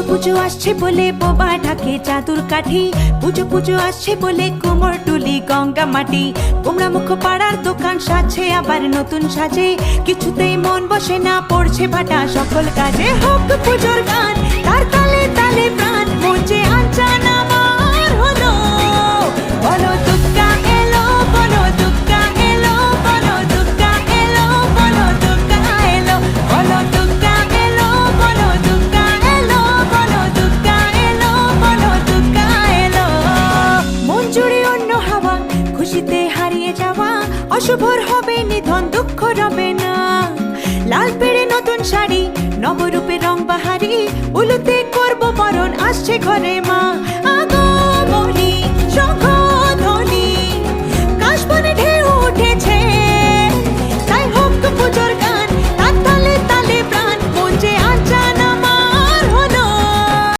পুজো পুজো আসছে বলে বোবা ঢাকে চাদুর কাঠি। পুজো পুজো আসছে বলে কোমর টুলি গঙ্গা মাটি। কোমরা মুখ পাড়ার দোকান সাজছে, আবার নতুন সাজে। কিছুতেই মন বসে না, পড়ছে ভাটা সকল কাজে। হোক পুজোর গান খুশিতে হারিয়ে যাওয়া, অশুভর হবে নিধন, দুঃখ রবে না। লাল পেড়ে নতুন শাড়ি, নবরূপে রং বাহারি, উলুতে করব বরণ, আসছে ঘরে মা।